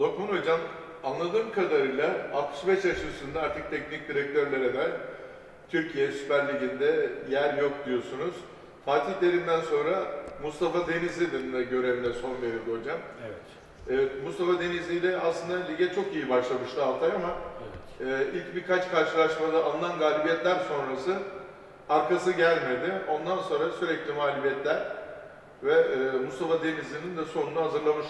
Lokman Hocam anladığım kadarıyla 65 yaş üstünde artık teknik direktörlere de Türkiye Süper Ligi'nde yer yok diyorsunuz. Fatih Terim'den sonra Mustafa Denizli'nin de görevine son verildi hocam. Evet. Evet, Mustafa Denizli ile aslında lige çok iyi başlamıştı Altay ama Evet. e, ilk birkaç karşılaşmada alınan galibiyetler sonrası arkası gelmedi. Ondan sonra sürekli mağlubiyetler ve e, Mustafa Denizli'nin de sonunu hazırlamış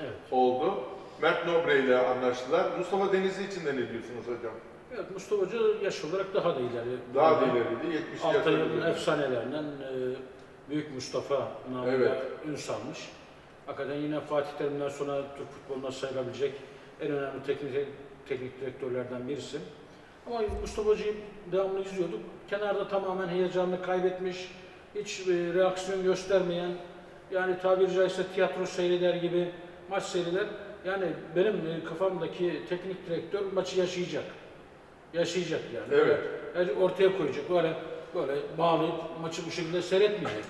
Evet. oldu. Mert Nobre ile anlaştılar. Mustafa Denizli için de ne diyorsunuz hocam? Evet, Mustafa Hoca yaş olarak daha da ileri. Daha da ileriydi. 70 Altay'ın yaşında. efsanelerinden e, Büyük Mustafa namıyla Evet. ün salmış. Hakikaten yine Fatih Terim'den sonra Türk futboluna sayılabilecek en önemli teknik, teknik direktörlerden birisi. Ama Mustafa Hoca'yı devamlı izliyorduk. Kenarda tamamen heyecanını kaybetmiş, hiç e, reaksiyon göstermeyen, yani tabiri caizse tiyatro seyreder gibi maç seyreder. Yani benim e, kafamdaki teknik direktör maçı yaşayacak. Yaşayacak yani. Evet. Her ortaya koyacak. Böyle böyle bağlayıp maçı bu şekilde seyretmeyecek.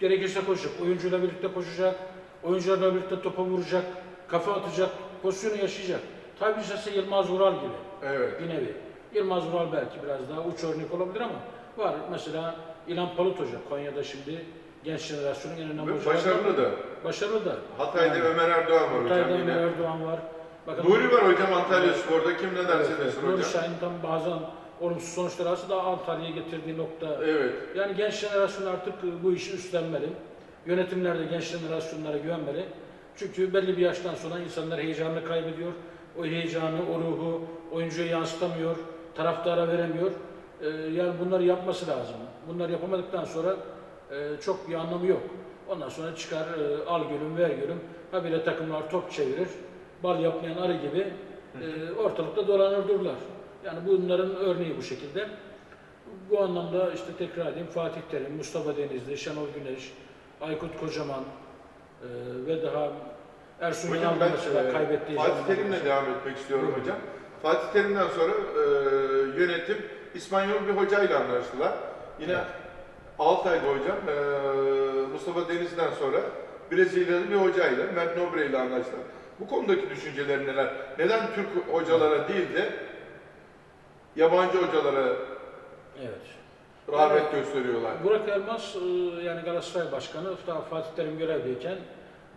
Gerekirse koşacak. Oyuncuyla birlikte koşacak. Oyuncularla birlikte topa vuracak. Kafa atacak. Pozisyonu yaşayacak. Tabii caizse Yılmaz Vural gibi Evet. bir nevi. Yılmaz Vural belki biraz daha uç örnek olabilir ama var. Mesela İlhan Palut Hoca Konya'da şimdi genç jenerasyonun en önemli Ve hocalarından- başarılı da. Başarılı da. Hatay'da Yani Ömer Erdoğan var Hatay'da hocam Ömer yine. Erdoğan var. Bakın, Nuri var hocam Antalya Spor'da. Kim ne derse Evet, desin Nuri hocam. Şahin'den bazen olumsuz sonuçlar alsa da Antalya'ya getirdiği nokta. Evet. Yani genç jenerasyon artık e, bu işi üstlenmeli. Yönetimler de genç jenerasyonlara güvenmeli. Çünkü belli bir yaştan sonra insanlar heyecanını kaybediyor. O heyecanı, o ruhu oyuncuya yansıtamıyor, taraftara veremiyor. Ee, yani bunları yapması lazım. Bunları yapamadıktan sonra e, çok bir anlamı yok. Ondan sonra çıkar e, al gülüm ver gülüm. Habire takımlar top çevirir. Bal yapmayan arı gibi e, ortalıkta dolanır dururlar. Yani bunların örneği bu şekilde. Bu anlamda işte tekrar edeyim Fatih Terim, Mustafa Denizli, Şenol Güneş, Aykut Kocaman e, ve daha Ersun Hocam Yanal ben mesela kaybettiği Fatih Terim'le devam etmek istiyorum Buyurun. hocam. Fatih Terim'den sonra e, yönetim İspanyol bir hocayla anlaştılar. Yine Evet. Altay'da hocam e, Mustafa Deniz'den sonra Brezilyalı bir hocayla Mert Nobre ile anlaştılar. Bu konudaki düşünceleri neler? Neden Türk hocalara değil de yabancı hocalara Evet. rağbet gösteriyorlar? Burak Elmas yani Galatasaray Başkanı Fatih Terim görevdeyken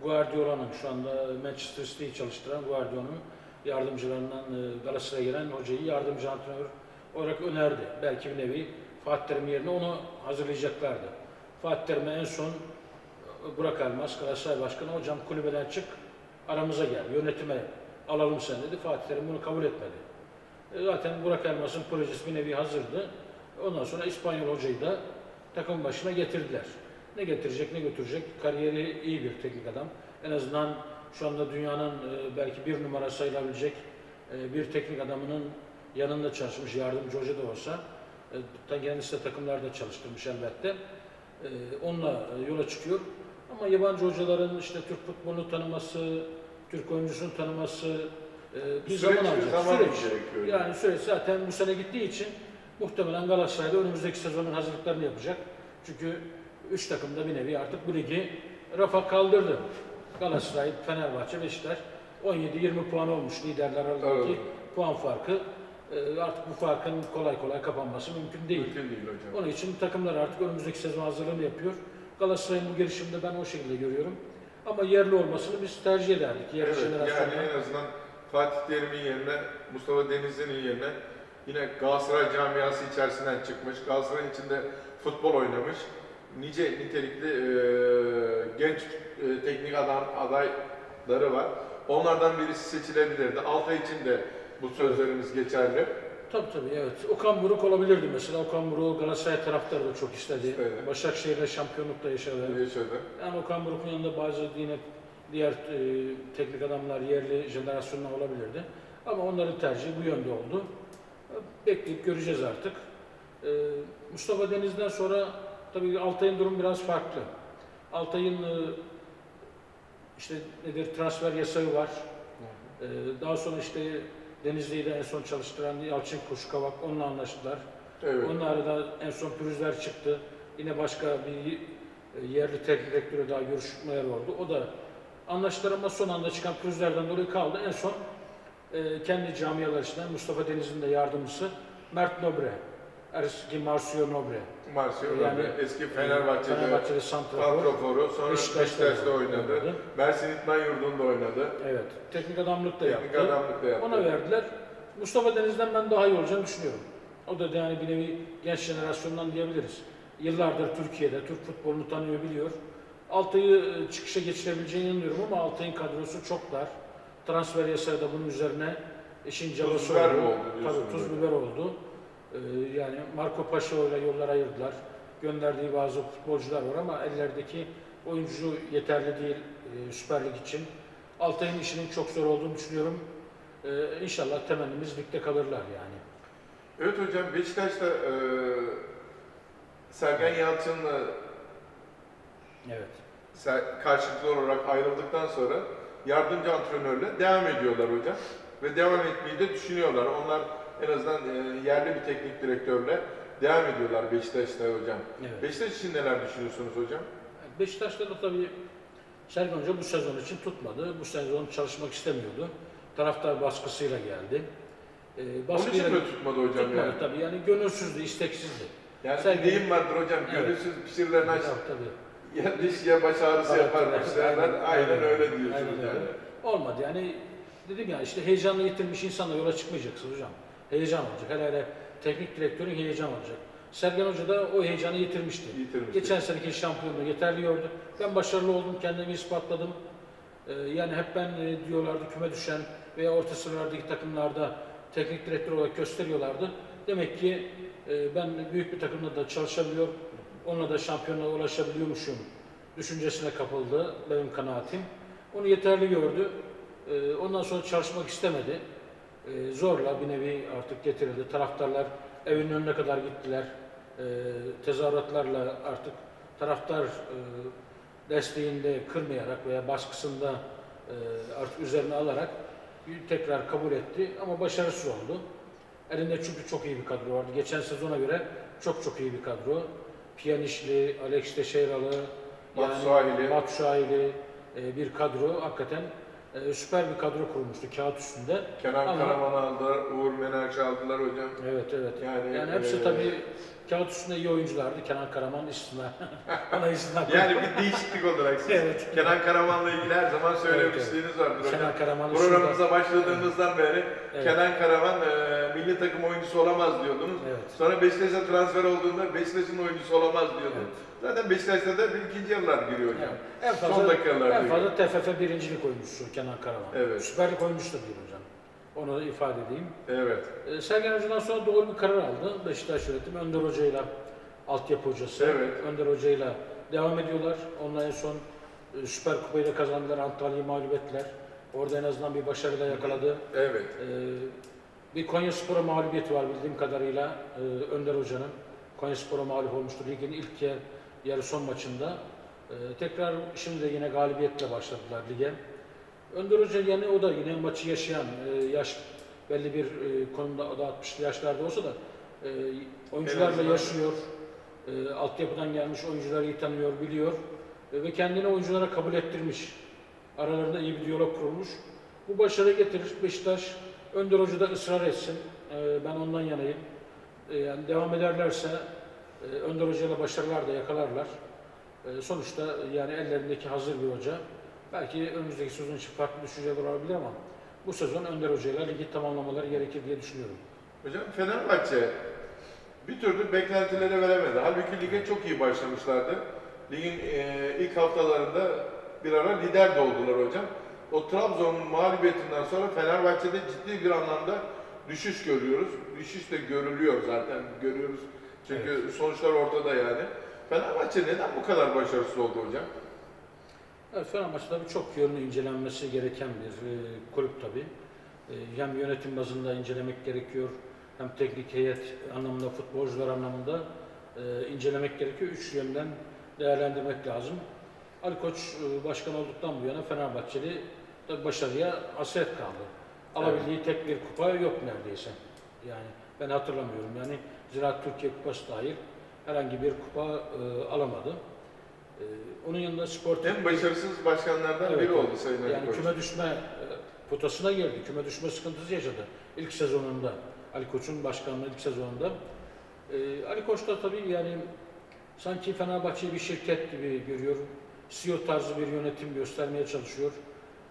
Guardiola'nın şu anda Manchester City'yi çalıştıran Guardiola'nın yardımcılarından Galatasaray'a gelen hocayı yardımcı antrenör olarak önerdi. Belki bir nevi Fatih Terim yerine onu hazırlayacaklardı. Fatih Terim'e en son e, Burak Elmas Galatasaray Başkanı hocam kulübeden çık aramıza gel yönetime alalım sen dedi. Fatih Terim bunu kabul etmedi. E, Zaten Burak Elmas'ın projesi bir nevi hazırdı. Ondan sonra İspanyol hocayı da takım başına getirdiler. Ne getirecek ne götürecek kariyeri iyi bir teknik adam. En azından şu anda dünyanın e, belki bir numara sayılabilecek bir teknik adamının yanında çalışmış yardımcı hoca da olsa kendisi de takımlarda çalıştırmış elbette. E, Onunla e, yola çıkıyor. Ama yabancı hocaların işte Türk futbolunu tanıması, Türk oyuncusunu tanıması e, bir Süreç, zaman bir alacak. zaman Süreç. gerekiyor. Yani süreç zaten bu sene gittiği için muhtemelen Galatasaray'da önümüzdeki sezonun hazırlıklarını yapacak. Çünkü üç takım da bir nevi artık bu ligi rafa kaldırdı. Galatasaray, Fenerbahçe, Beşiktaş 17-20 puan olmuş liderler arasındaki Evet. puan farkı. Ee, Artık bu farkın kolay kolay kapanması mümkün değil. Mümkün değil hocam. Onun için takımlar artık önümüzdeki sezon hazırlığını yapıyor. Galatasaray'ın bu girişimde ben o şekilde görüyorum. Ama yerli olmasını biz tercih ederdik. Yerli Evet, jenerasyonla. yani en azından Fatih Terim'in yerine, Mustafa Denizli'nin yerine yine Galatasaray camiası içerisinden çıkmış, Galatasaray'ın içinde futbol oynamış, nice nitelikli e, genç e, teknik adam adayları var. Onlardan birisi seçilebilirdi. Altay için de bu sözlerimiz geçerli. Tabii tabii evet. Okan Buruk olabilirdi mesela. Okan Buruk Galatasaray taraftarı da çok istedi. İstedi. Başakşehir'de şampiyonlukta yaşadı. Yaşadı. Yani Okan Buruk'un yanında bazı yine diğer e, teknik adamlar yerli jenerasyonlar olabilirdi. Ama onların tercihi bu yönde oldu. E, Bekleyip göreceğiz artık. E, Mustafa Deniz'den sonra tabii Altay'ın durum biraz farklı. Altay'ın e, işte nedir transfer yasağı var. E, daha sonra işte Denizli'yi de en son çalıştıran Yalçın Kuşkavak onunla anlaştılar. Evet. Onun arada en son pürüzler çıktı. Yine başka bir e, yerli teknik direktörü daha görüşmeler oldu. O da Anlaştılar ama son anda çıkan pürüzlerden dolayı kaldı. En son e, kendi camialar içinden Mustafa Deniz'in de yardımcısı Mert Nobre. Eski Marcio Nobre. Marcio Yani- yani, eski Fenerbahçe'de Fenerbahçe'de santrafor. Santroforu, sonra Beşiktaş'ta Beşiktaş'ta oynadı. oynadı. Mersin İtman Yurdu'nda oynadı. Evet. Teknik adamlık da Teknik yaptı. adamlık da yaptı. Ona verdiler. Mustafa Deniz'den ben daha iyi olacağını düşünüyorum. O da yani bir nevi genç jenerasyondan diyebiliriz. Yıllardır Türkiye'de, Türk futbolunu tanıyor, biliyor. Altay'ı e, çıkışa geçirebileceğine inanıyorum ama Altay'ın kadrosu çok dar. Transfer yasağı da bunun üzerine işin cabası biber oldu. oldu diyorsun Tabii tuz biber oldu. Ee, yani Marco Paşa ile yollar ayırdılar. Gönderdiği bazı futbolcular var ama ellerdeki oyuncu yeterli değil e, Süper Lig için. Altay'ın işinin çok zor olduğunu düşünüyorum. Ee, inşallah temennimiz ligde kalırlar yani. Evet hocam Beşiktaş'ta e, Sergen Yalçın'la Evet. karşılıklı olarak ayrıldıktan sonra yardımcı antrenörle devam ediyorlar hocam. Ve devam etmeyi de düşünüyorlar. Onlar en azından e, yerli bir teknik direktörle devam ediyorlar Beşiktaş'ta hocam. Evet. Beşiktaş için neler düşünüyorsunuz hocam? Beşiktaş'ta da tabii Sergen Hoca bu sezon için tutmadı. Bu sezon çalışmak istemiyordu. Taraftar baskısıyla geldi. Onun baskıyla için mi tutmadı hocam tutmadı yani? tabii. Yani gönülsüzdü, isteksizdi. Yani Sergen- deyim vardır hocam, Evet. gönülsüz pişirilen aş, Ya, tabii. ya diş ya baş ağrısı Evet, yaparmış evet, aynen, Aynen, aynen öyle diyorsunuz Aynen yani. öyle. Olmadı yani dedim ya işte heyecanla yitirmiş insanla yola çıkmayacaksın hocam. Heyecan olacak. Hele hele teknik direktörün heyecan olacak. Sergen Hoca da o heyecanı yitirmişti. Yitirmiş. Geçen seneki şampiyonluğu yeterli gördü. Ben başarılı oldum, kendimi ispatladım. Ee, yani hep ben e, diyorlardı küme düşen veya orta sıralardaki takımlarda teknik direktör olarak gösteriyorlardı. Demek ki e, ben büyük bir takımda da çalışabiliyor, onunla da şampiyonluğa ulaşabiliyormuşum düşüncesine kapıldı benim kanaatim. Onu yeterli gördü. Ee, ondan sonra çalışmak istemedi. Ee, zorla bir nevi artık getirildi. Taraftarlar evin önüne kadar gittiler. Ee, tezahüratlarla artık taraftar e, desteğinde kırmayarak veya baskısında e, artık üzerine alarak bir tekrar kabul etti ama başarısız oldu. Elinde çünkü çok iyi bir kadro vardı. Geçen sezona göre çok çok iyi bir kadro. Piyanişli, Alex Teixeira'lı, Batshuayi'li. Batshuayi'li e, bir kadro. Hakikaten e, süper bir kadro kurmuştu kağıt üstünde. Kenan Ama- Karaman'ı aldılar, Uğur Menelç'i aldılar hocam. Evet evet. Yani, Yani hepsi e, tabii kağıt üstünde iyi oyunculardı. Kenan Karaman istisna. Ona istisna Yani bir değişiklik olarak siz Evet. Kenan Karaman'la ilgili her zaman söylemişliğiniz vardır hocam. Kenan Karaman'ı Programımıza başladığımızdan beri Evet. Kenan Karaman e, milli takım oyuncusu olamaz diyordunuz. Evet. Sonra Beşiktaş'a transfer olduğunda Beşiktaş'ın oyuncusu olamaz diyordunuz. Zaten Beşiktaş'ta da bir ikinci yarılar giriyor hocam. Evet. En fazla, Son dakikalar en fazla TFF birincilik oyuncusu Kenan Karaman. Evet. Süper Lig oyuncusu da değil hocam. Onu da ifade edeyim. Evet. Ee, Sergen Hoca'dan sonra doğru bir karar aldı. Beşiktaş yönetimi Önder Hoca'yla altyapı hocası. Evet. Önder Hoca'yla devam ediyorlar. Onunla en son e, Süper Kupayı da kazandılar. Antalya'yı mağlup ettiler. Orada en azından bir başarı da yakaladı. Evet. Ee, bir Konya Spor'a mağlubiyeti var bildiğim kadarıyla e, Önder Hoca'nın. Konya Spor'a mağlup olmuştu ligin ilk yarı son maçında. Ee, tekrar şimdi de yine galibiyetle başladılar lige. Önder Hoca yani o da yine maçı yaşayan, e, yaş belli bir e, konuda o da 60'lı yaşlarda olsa da e, oyuncularla yaşıyor. E, altyapıdan gelmiş oyuncuları iyi tanıyor, biliyor E, ve kendini oyunculara kabul ettirmiş. Aralarında iyi bir diyalog kurulmuş. Bu başarı getirir. Beşiktaş Önder Hoca da ısrar etsin. E, ben ondan yanayım. E, yani devam ederlerse e, Önder Hoca'yla başarılar da yakalarlar. E, sonuçta yani ellerindeki hazır bir hoca. Belki önümüzdeki sezon için farklı düşünceler olabilir ama bu sezon Önder Hoca'yla ligi tamamlamaları gerekir diye düşünüyorum. Hocam Fenerbahçe bir türlü beklentilere veremedi. Halbuki lige çok iyi başlamışlardı. Ligin e, ilk haftalarında bir ara lider de oldular hocam. O Trabzon'un mağlubiyetinden sonra Fenerbahçe'de ciddi bir anlamda düşüş görüyoruz. Düşüş de görülüyor zaten, görüyoruz. Çünkü sonuçlar ortada yani. Fenerbahçe neden bu kadar başarısız oldu hocam? Evet, Fenerbahçe tabii çok yönlü incelenmesi gereken bir e, kulüp tabii. E, hem yönetim bazında incelemek gerekiyor, hem teknik heyet anlamında, futbolcular anlamında e, incelemek gerekiyor. Üç yönden değerlendirmek lazım. Ali Koç e, başkan olduktan bu yana Fenerbahçeli tabii başarıya hasret kaldı. Alabildiği tek bir kupa yok neredeyse. Yani ben hatırlamıyorum. Yani Ziraat Türkiye Kupası dahil herhangi bir kupa e, alamadı. E, onun yanında sportif En başarısız başkanlardan Evet, biri oldu Sayın Ali yani Koç. küme düşme e, potasına girdi. Küme düşme sıkıntısı yaşadı ilk sezonunda. Ali Koç'un başkanlığı ilk sezonunda. E, Ali Koç da tabii yani sanki Fenerbahçe'yi bir şirket gibi görüyor. CEO tarzı bir yönetim göstermeye çalışıyor.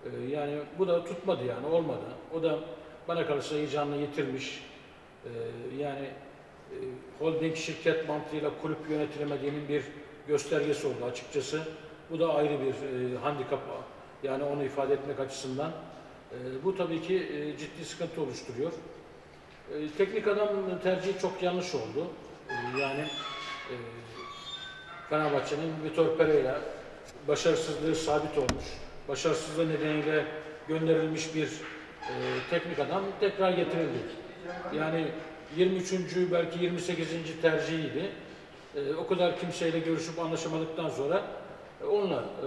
E, yani bu da tutmadı yani olmadı. O da bana kalırsa heyecanını yitirmiş. E, yani e, holding şirket mantığıyla kulüp yönetilemediğinin bir göstergesi oldu açıkçası. Bu da ayrı bir e, handikap yani onu ifade etmek açısından. E, bu tabii ki e, ciddi sıkıntı oluşturuyor. E, teknik adam tercihi çok yanlış oldu. E, yani e, Fenerbahçe'nin Vitor Pereira başarısızlığı sabit olmuş. Başarısızlığı nedeniyle gönderilmiş bir e, teknik adam tekrar getirildi. Yani 23. belki 28. tercihiydi. E, o kadar kimseyle görüşüp anlaşamadıktan sonra e, onunla e,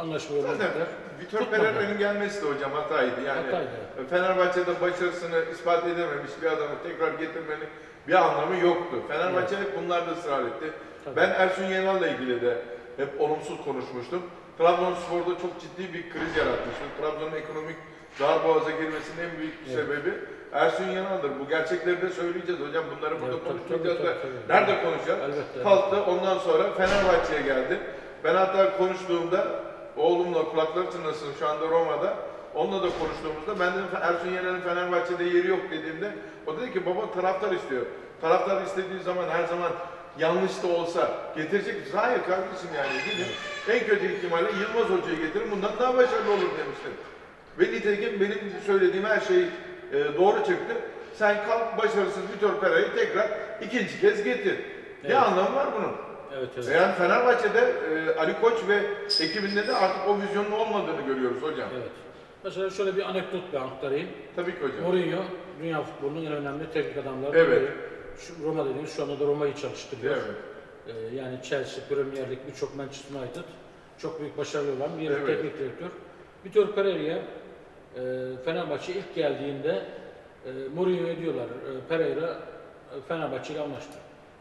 anlaşmaya Zaten başladılar. Vitor Tutmadı. Pereira'nın gelmesi de hocam hataydı. Yani Hataydı. Fenerbahçe'de başarısını ispat edememiş bir adamı tekrar getirmenin bir anlamı yoktu. Fenerbahçe hep bunlarda ısrar etti. Tabii. Ben Ersun Yanal'la ilgili de hep olumsuz konuşmuştum. Trabzonspor'da çok ciddi bir kriz yaratmıştı. Trabzon'un ekonomik darboğaza girmesinin en büyük Evet. sebebi Ersun Yanal'dır. Bu gerçekleri de söyleyeceğiz hocam. Bunları burada Evet, konuşmayacağız tabii, da tabii, tabii. nerede konuşacağız? Elbette. Kalktı ondan sonra Fenerbahçe'ye geldi. Ben hatta konuştuğumda oğlumla kulakları çınlasın şu anda Roma'da. Onunla da konuştuğumuzda ben dedim Ersun Yener'in Fenerbahçe'de yeri yok dediğimde o dedi ki baba taraftar istiyor. Taraftar istediği zaman her zaman yanlış da olsa getirecek misiniz? Hayır kardeşim yani gidin en kötü ihtimalle Yılmaz Hoca'yı getirin bundan daha başarılı olur demiştim. Ve nitekim benim söylediğim her şey e, doğru çıktı. Sen kalk başarısız Vitor Pereira'yı tekrar ikinci kez getir. Ne Evet. anlamı var bunun? Evet, evet. Yani Fenerbahçe'de e, Ali Koç ve ekibinde de artık o vizyonun olmadığını görüyoruz hocam. Evet. Mesela şöyle bir anekdot bir aktarayım. Tabii ki hocam. Mourinho, dünya futbolunun en önemli teknik adamlarından Evet. biri. Şu Roma dediğimiz şu anda da Roma'yı çalıştırıyor. Evet. Ee, yani Chelsea, Premier Lig, birçok Manchester United çok büyük başarılı olan bir Evet. teknik direktör. Vitor Pereira'ya Fenerbahçe ilk geldiğinde e, Mourinho'ya diyorlar e, Pereira e, Fenerbahçe ile anlaştı.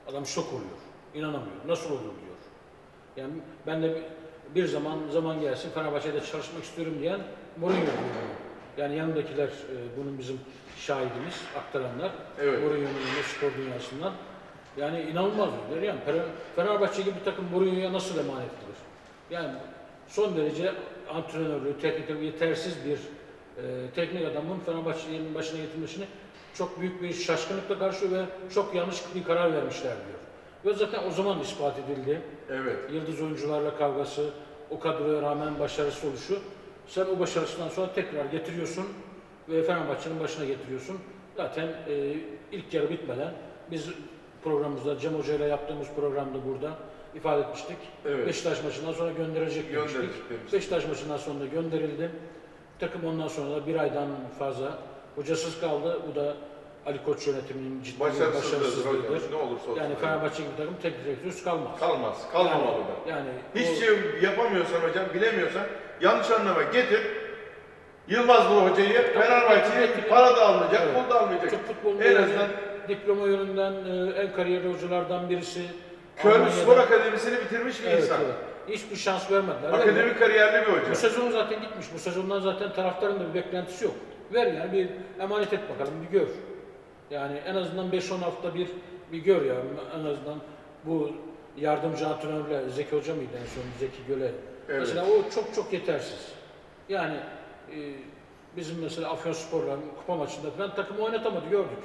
Adam şok oluyor. İnanamıyor. Nasıl olur diyor. Yani ben de bir, zaman zaman gelsin Fenerbahçe'de çalışmak istiyorum diyen Mourinho diyor. Yani yanındakiler bunun bizim şahidimiz, aktaranlar. Evet. Mourinho'nun spor dünyasından. Yani inanılmaz diyorlar. Yani Fener- Fenerbahçe gibi bir takım Mourinho'ya nasıl emanet edilir? Yani son derece antrenörlüğü, teknik yetersiz bir e, teknik adamın Fenerbahçe'nin başına getirmesini çok büyük bir şaşkınlıkla karşılıyor ve çok yanlış bir karar vermişler diyor. Ve zaten o zaman ispat edildi. Evet. Yıldız oyuncularla kavgası, o kadroya rağmen başarısı oluşu. Sen o başarısından sonra tekrar getiriyorsun ve Fenerbahçe'nin başına getiriyorsun. Zaten e, ilk yarı bitmeden biz programımızda Cem Hoca ile yaptığımız programda burada ifade etmiştik. Evet. Beşiktaş maçından sonra gönderecek demiştik. Gönderecek demiştik. Beşiktaş maçından sonra gönderildi. Takım ondan sonra da bir aydan fazla hocasız kaldı. Bu da Ali Koç yönetiminin ciddi bir Başarısızlığıdır. Ne olursa olsun. Yani Fenerbahçe gibi takım tek direktörsüz kalmaz. Kalmaz. Kalmamalı da. Yani Hiçbir o- şey yapamıyorsan hocam, bilemiyorsan yanlış anlama getir. Yılmazlı hocayı Fenerbahçe'ye para da almayacak, Evet. pul da almayacak. Türk futbolunda En yani azından diploma yönünden e, en kariyerli hocalardan birisi. Köln Spor Akademisi'ni bitirmiş bir Evet, insan. evet. Hiçbir şans vermediler. Akademik kariyerli bir Bu hoca. sezon zaten gitmiş. Bu sezondan zaten taraftarın da bir beklentisi yok. Ver yani bir emanet et bakalım bir gör. Yani en azından 5-10 hafta bir bir gör ya. En azından bu yardımcı antrenörle Zeki Hoca mıydı en son Zeki Göle? Evet. Mesela o çok çok yetersiz. Yani e, bizim mesela Afyonspor'la kupa maçında falan takımı oynatamadı gördük.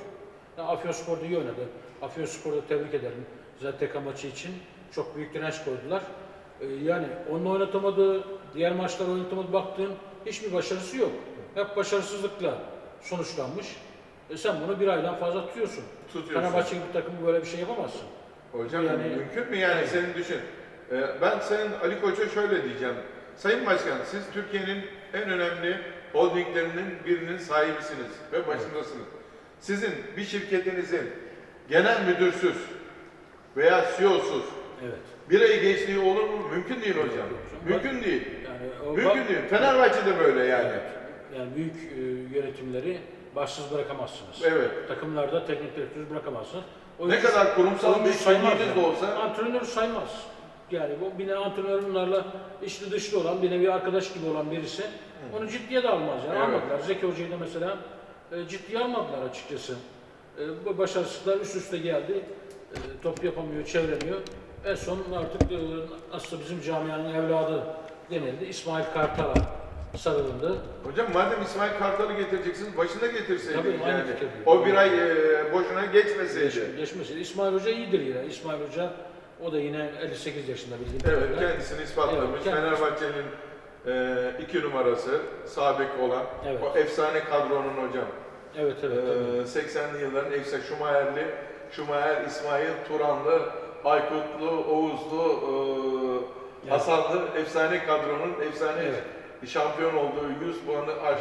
Yani Afyonspor da iyi oynadı. Afyonspor'u da tebrik ederim. ZTK maçı için çok büyük direnç koydular. E, yani onun oynatamadığı, diğer maçlar oynatamadı baktığın hiçbir başarısı yok. Hep başarısızlıkla sonuçlanmış. E sen bunu bir aydan fazla tutuyorsun. Tutuyorsun. Fenerbahçe gibi bir takım böyle bir şey yapamazsın. Hocam Yani- mümkün mü yani Evet. senin düşün. Ee, ben senin Ali Koç'a şöyle diyeceğim. Sayın Başkan siz Türkiye'nin en önemli holdinglerinin birinin sahibisiniz ve başındasınız. Sizin bir şirketinizin genel müdürsüz veya CEO'suz Evet. Bir ay geçtiği olur mu? Mümkün değil hocam. Mümkün değil. Yani Mümkün değil. Fenerbahçe'de böyle yani. Yani büyük e, yönetimleri başsız bırakamazsınız. Evet. Takımlarda teknik direktörü bırakamazsınız. Ne kadar kurumsal oyuncu bir kimliğiniz de olsa Antrenörü saymaz. Yani bu bir antrenör bunlarla içli dışlı olan, bir nevi arkadaş gibi olan birisi onu ciddiye de almaz. Yani Evet. almadılar. Zeki Hoca'yı da mesela e, ciddiye almadılar açıkçası. E, bu başarısızlıklar üst üste geldi. E, top yapamıyor, çevremiyor. En son artık e, aslında bizim camianın evladı denildi. İsmail Kartal'a sarılındı. Hocam madem İsmail Kartal'ı getireceksiniz başında getirseydiniz Tabii, aynı yani. O bir ay e, boşuna geçmeseydi. Geç- Geçmesin. İsmail Hoca iyidir yine. İsmail Hoca o da yine 58 yaşında bildiğim Evet, kadarıyla. kendisini ispatlamış. Evet, kendisi. Fenerbahçe'nin e, iki numarası, sabek olan, Evet. o efsane kadronun hocam. Evet evet. tabii. E, 80'li yılların efsane Şumayerli, Şumayer, İsmail, Turanlı, Aykutlu, Oğuzlu, e. Hasanlı efsane kadronun efsane Evet. şampiyon olduğu 100 puanı aşk